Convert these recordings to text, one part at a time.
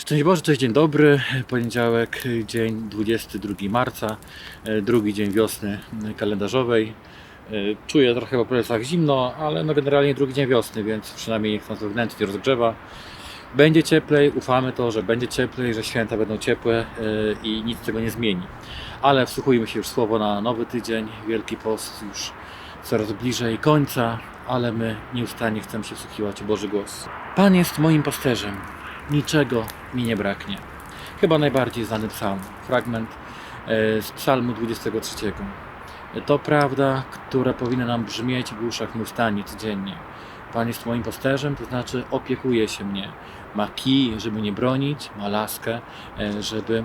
Szczęść Boże, cześć, dzień dobry. Poniedziałek, dzień 22 marca, e, drugi dzień wiosny kalendarzowej. E, Czuję trochę po plecach zimno, ale no generalnie drugi dzień wiosny, więc przynajmniej niech nas wewnętrznie rozgrzewa. Będzie cieplej, ufamy to, że będzie cieplej, że święta będą ciepłe e, i nic tego nie zmieni. Ale wsłuchujmy się już słowo na nowy tydzień. Wielki post już coraz bliżej końca, ale my nieustannie chcemy się wsłuchiwać Boży głos. Pan jest moim pasterzem, niczego mi nie braknie. Chyba najbardziej znany psalm, fragment e, z psalmu 23. To prawda, która powinna nam brzmieć w uszach nieustannie, codziennie. Pan jest moim pasterzem, to znaczy opiekuje się mnie. Ma kij, żeby mnie bronić, ma laskę, e, żeby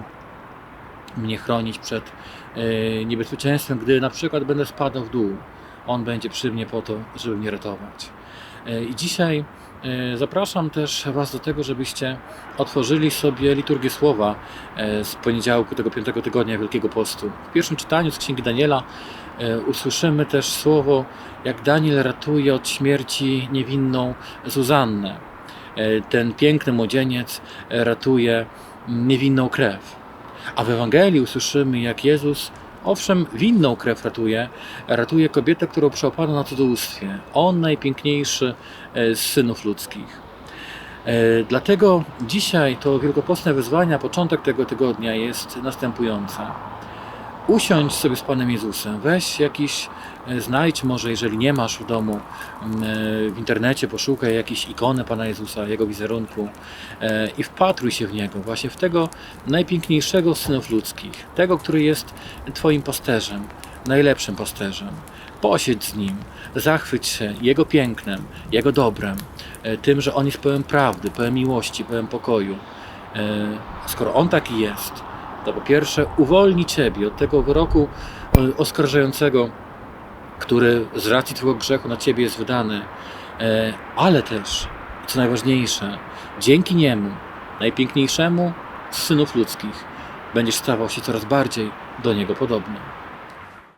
mnie chronić przed e, niebezpieczeństwem, gdy na przykład będę spadał w dół. On będzie przy mnie po to, żeby mnie ratować. E, I dzisiaj e, zapraszam też Was do tego, żebyście otworzyli sobie liturgię słowa e, z poniedziałku tego piątego tygodnia Wielkiego Postu. W pierwszym czytaniu z Księgi Daniela usłyszymy też słowo, jak Daniel ratuje od śmierci niewinną Zuzannę. Ten piękny młodzieniec ratuje niewinną krew. A w Ewangelii usłyszymy, jak Jezus, owszem, winną krew ratuje, ratuje kobietę, którą przełapano na cudzołóstwie. On najpiękniejszy e, z synów ludzkich. E, Dlatego dzisiaj to wielkopostne wyzwanie, a początek tego tygodnia jest następujące. Usiądź sobie z Panem Jezusem, weź jakiś, e, znajdź może, jeżeli nie masz w domu, e, w internecie, poszukaj jakieś ikony Pana Jezusa, Jego wizerunku e, i wpatruj się w Niego, właśnie w tego najpiękniejszego z synów ludzkich, tego, który jest Twoim pasterzem, najlepszym pasterzem. Posiedź z Nim, zachwyć się Jego pięknem, Jego dobrem, tym, że On jest pełen prawdy, pełen miłości, pełen pokoju. Skoro On taki jest, to po pierwsze uwolni Ciebie od tego wyroku e, oskarżającego, który z racji Twojego grzechu na Ciebie jest wydany, E, ale też, co najważniejsze, dzięki Niemu, najpiękniejszemu z synów ludzkich, będziesz stawał się coraz bardziej do Niego podobny.